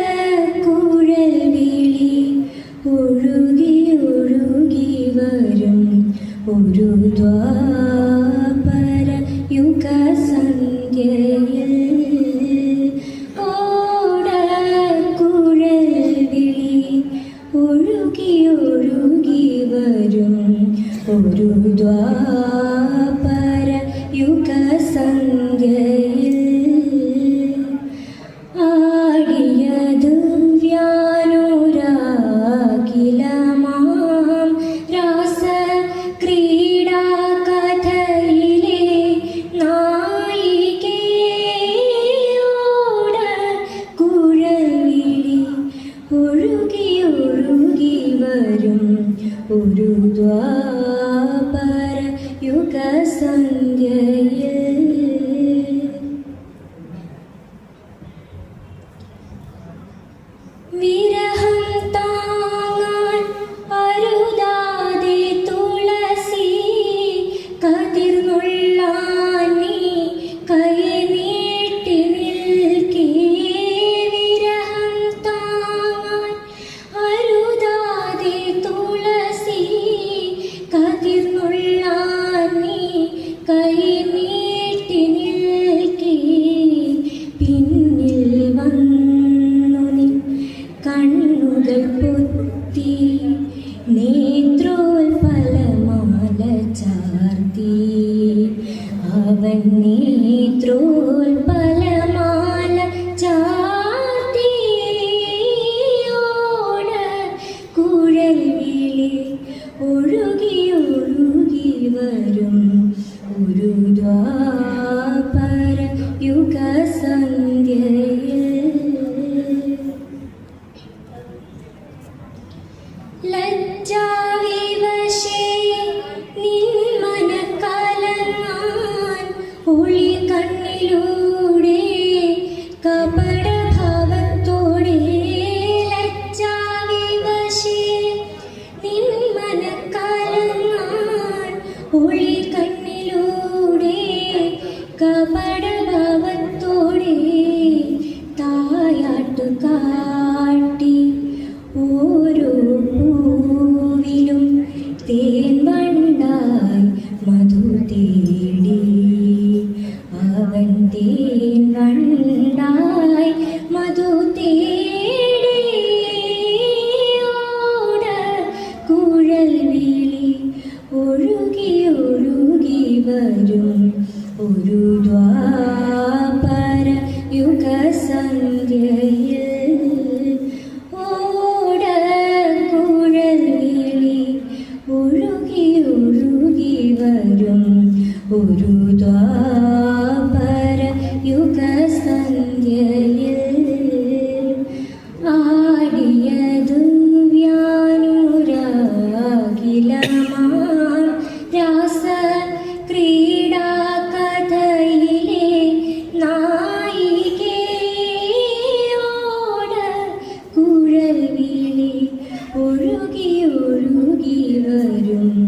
ഓടക്കുഴൽ വിളി ഒഴുകി ഒഴുകി വരും. ഒരു ദ്വാപര യുഗ സന്ധ്യയിൽ ഓടക്കുഴൽ വിളി ഒഴുകി ഒഴുകി വരും. ഒരു ദ്വാപര ഒഴുകി ഒഴുകി വരും. ഒരു ദ്വാപര യുഗ വിളി ഒഴുകി ഒഴുകി വരും. ഒളി കണ്ണിലൂടെ കപടഭാവത്തോടെ തായാട്ടു കാട്ടി. ഓരോ പൂവിലും തേൻ വണ്ടായി മധു ഒഴുകി ഒഴുകി വരും ഒരു ദ്വാപര യുഗ സന്ധ്യയിൽ ഓട കുഴൽ വിളി ഒഴുകി ഒഴുകി വരും ഒരു ദ്വാപര യുഗ സന്ധ്യയിൽ ആടിയതു ഒഴുകി ഒഴുകി വരും.